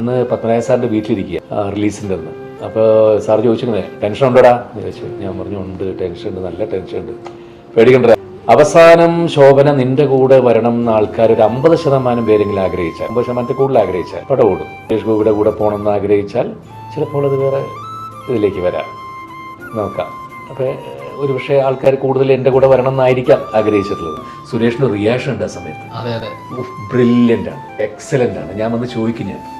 ഇന്ന് പത്മനായ സാറിന്റെ വീട്ടിലിരിക്കുക റിലീസിന്റെ അന്ന്. അപ്പോൾ സാർ ചോദിച്ചിരുന്നേ ടെൻഷൻ ഉണ്ടോടാ? എന്ന് ചോദിച്ചു. ഞാൻ പറഞ്ഞു ഉണ്ട് ടെൻഷൻ ഉണ്ട് നല്ല ടെൻഷൻ ഉണ്ട്. പേടിക്കണ്ട. അവസാനം ശോഭന നിന്റെ കൂടെ വരണം എന്ന ആൾക്കാർ ഒരു അമ്പത് ശതമാനം പേരെങ്കിലും ആഗ്രഹിച്ചാൽ അമ്പത് ശതമാനത്തിൽ കൂടുതൽ ആഗ്രഹിച്ചാൽ പട കൂടും സുരേഷ് ഗോപിയുടെ കൂടെ പോകണം എന്ന് ആഗ്രഹിച്ചാൽ ചിലപ്പോൾ അത് വേറെ ഇതിലേക്ക് വരാം. നോക്കാം. അപ്പോൾ ഒരു പക്ഷേ ആൾക്കാർ കൂടുതൽ എന്റെ കൂടെ വരണം എന്നായിരിക്കാം ആഗ്രഹിച്ചിട്ടുള്ളത്. സുരേഷിന്റെ റിയാക്ഷൻ ഉണ്ട് ആ സമയത്ത്. അതെ അതെ. ബ്രില്യന്റ് ആണ്. എക്സലന്റ് ആണ്. ഞാൻ വന്ന് ചോദിക്കും ഞാൻ.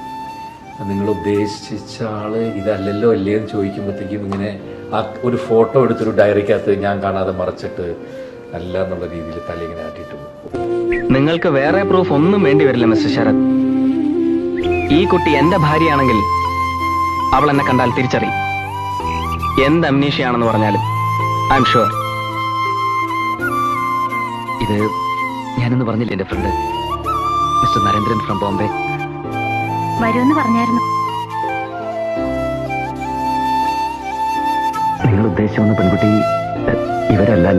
നിങ്ങൾ ഉദ്ദേശിച്ച ആൾ ഇതല്ലല്ലോ അല്ലേ എന്ന് ചോദിക്കുമ്പോഴത്തേക്കും ഇങ്ങനെ ആ ഒരു ഫോട്ടോ എടുത്തൊരു ഡയറിക്കകത്ത് ഞാൻ കാണാതെ മറച്ചിട്ട് അല്ല എന്നുള്ള രീതിയിൽ തല ഇങ്ങനെ ആട്ടിയിട്ട് നിങ്ങൾക്ക് വേറെ പ്രൂഫ് ഒന്നും വേണ്ടി വരില്ല മിസ്റ്റർ ശരത്. ഈ കുട്ടി എന്റെ ഭാര്യയാണെങ്കിൽ അവൾ എന്നെ കണ്ടാൽ തിരിച്ചറിയും. എന്ത് അമ്നീഷയാണെന്ന് പറഞ്ഞാലും ഐ എം ഷുവർ ഇത് ഞാനൊന്ന് പറഞ്ഞില്ല എന്റെ friend mister Narendran from Bombay വരുമെന്ന് പറഞ്ഞായിരുന്നു. നിങ്ങൾ ഉദ്ദേശിച്ച പെൺകുട്ടി ഇവരല്ല